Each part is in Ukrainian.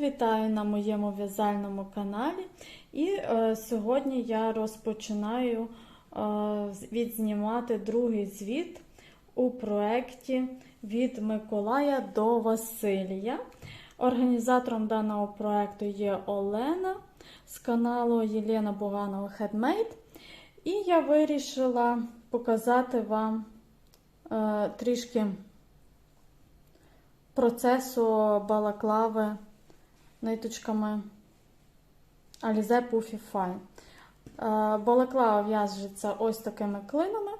вітаю на моєму в'язальному каналі. І е, сьогодні я розпочинаю е, відзнімати другий звіт у проєкті від Миколая до Василія. Організатором даного проєкту є Олена з каналу Єлена Буганова Handmade. І я вирішила показати вам е, трішки процесу балаклави ниточками Alize Puffy Fine. Балаклава в'яжеться ось такими клинами.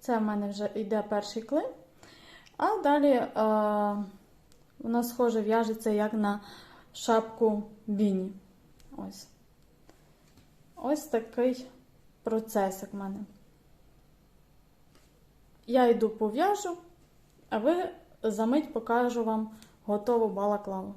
Це в мене вже йде перший клин. А далі е, вона схоже в'яжеться як на шапку біні. Ось. Ось такий процесик в мене. Я йду пов'яжу, а ви за мить покажу вам готову балаклаву.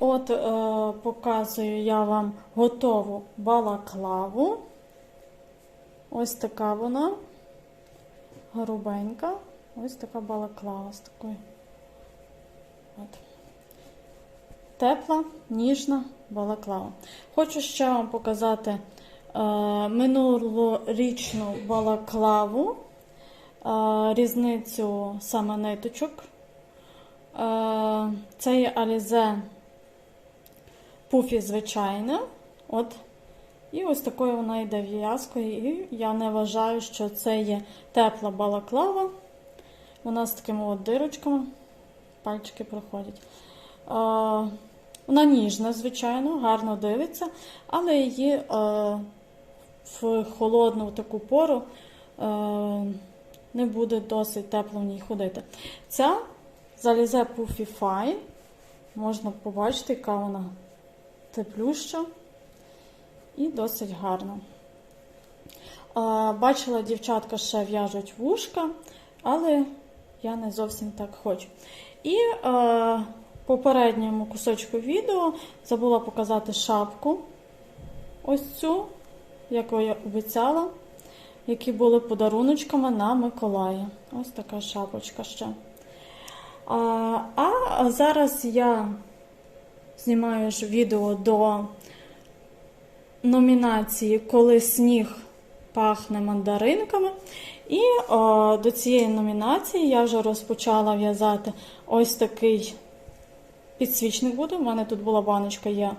От е, показую я вам готову балаклаву. Ось така вона. Грубенька. Ось така балаклава з такою. От. Тепла, ніжна балаклава. Хочу ще вам показати е, минулорічну балаклаву, е, різницю саме ниточок. Е, це є Alize пуфі звичайне. От. І ось такою вона йде в'язкою. І я не вважаю, що це є тепла балаклава. Вона з такими от дирочками. Пальчики проходять. Е, вона ніжна, звичайно, гарно дивиться, але її е, в холодну таку пору е, не буде досить тепло в ній ходити. Ця залізе Puffy Fine. Можна побачити, яка вона теплюща і досить гарна. А, Бачила, дівчатка ще в'яжуть вушка, але я не зовсім так хочу. І е, попередньому кусочку відео забула показати шапку. Ось цю, яку я обіцяла, які були подаруночками на Миколая. Ось така шапочка ще. А, а зараз я знімаю ж відео до номінації Коли сніг пахне мандаринками. І о, до цієї номінації я вже розпочала в'язати ось такий підсвічник буде. У мене тут була баночка, я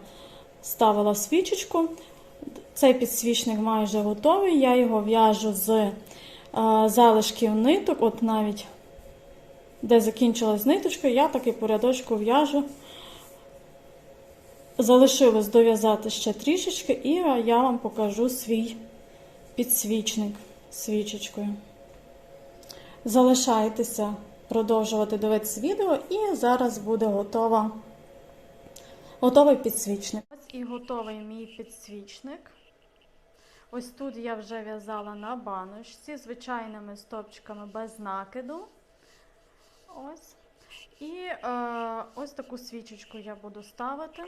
ставила свічечку. Цей підсвічник майже готовий. Я його в'яжу з е, залишків ниток, от навіть де закінчилась ниточка, я таки по рядочку в'яжу. Залишилось дов'язати ще трішечки, і я вам покажу свій підсвічник свічечкою. Залишайтеся продовжувати дивитися відео, і зараз буде готова, готовий підсвічник. Ось і готовий мій підсвічник. Ось тут я вже в'язала на баночці звичайними стопчиками без накиду. Ось. І е, ось таку свічечку я буду ставити.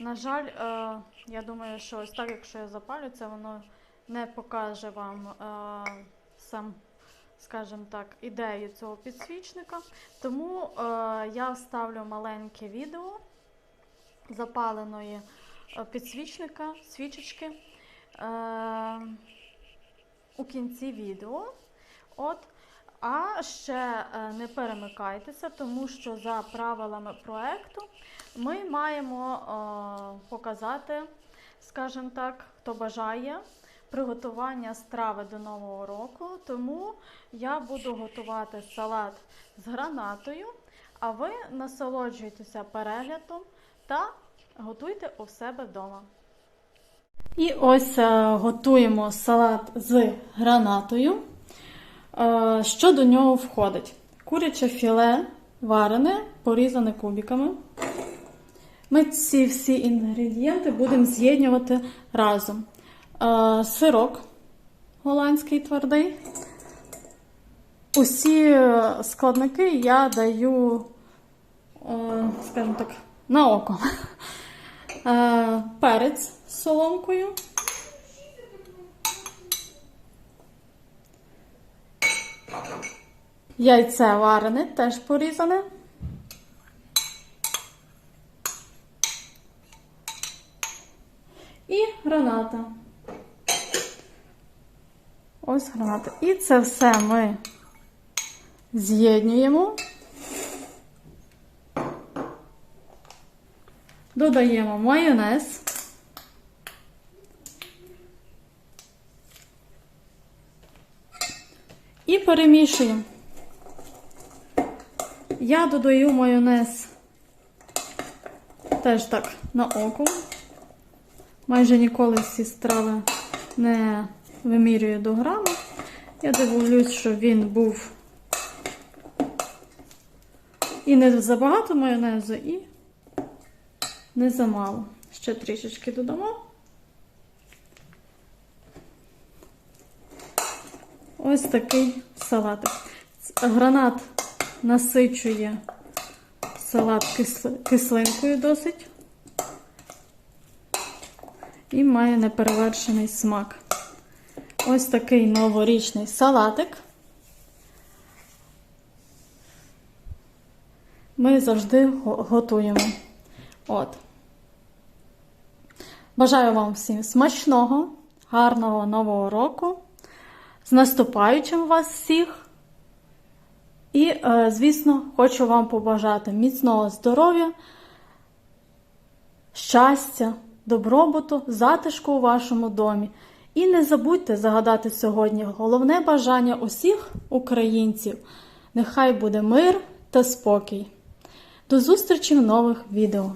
На жаль, е, я думаю, що ось так, якщо я запалю, це воно не покаже вам е, сам, скажімо так, ідею цього підсвічника. Тому е, я вставлю маленьке відео запаленої е, підсвічника, свічечки е, у кінці відео. От. А ще е, не перемикайтеся, тому що за правилами проекту ми маємо е, показати, скажімо так, хто бажає приготування страви до Нового року. Тому я буду готувати салат з гранатою, а ви насолоджуйтеся переглядом та готуйте у себе вдома. І ось е, готуємо салат з гранатою. Е, Що до нього входить? Куряче філе варене, порізане кубиками. Ми ці всі інгредієнти будемо з'єднувати разом. Е, Сирок голландський твердий. Усі е, складники я даю, скажімо так, на око. Перець з соломкою. Яйце варене, теж порізане. І граната. Ось граната. І це все ми з'єднуємо. Додаємо майонез. І перемішуємо. Я додаю майонез теж так на око. Майже ніколи всі страви не вимірюю до грама. Я дивлюсь, що він був і не забагато майонезу, і не замало. Ще трішечки додамо. Ось такий салатик. Гранат насичує салат кислинкою досить. І має неперевершений смак. Ось такий новорічний салатик. Ми завжди готуємо. От. Бажаю вам всім смачного, гарного нового року. З наступаючим вас всіх! І, е, звісно, хочу вам побажати міцного здоров'я, щастя, добробуту, затишку у вашому домі. І не забудьте загадати сьогодні головне бажання усіх українців. Нехай буде мир та спокій. До зустрічі в нових відео!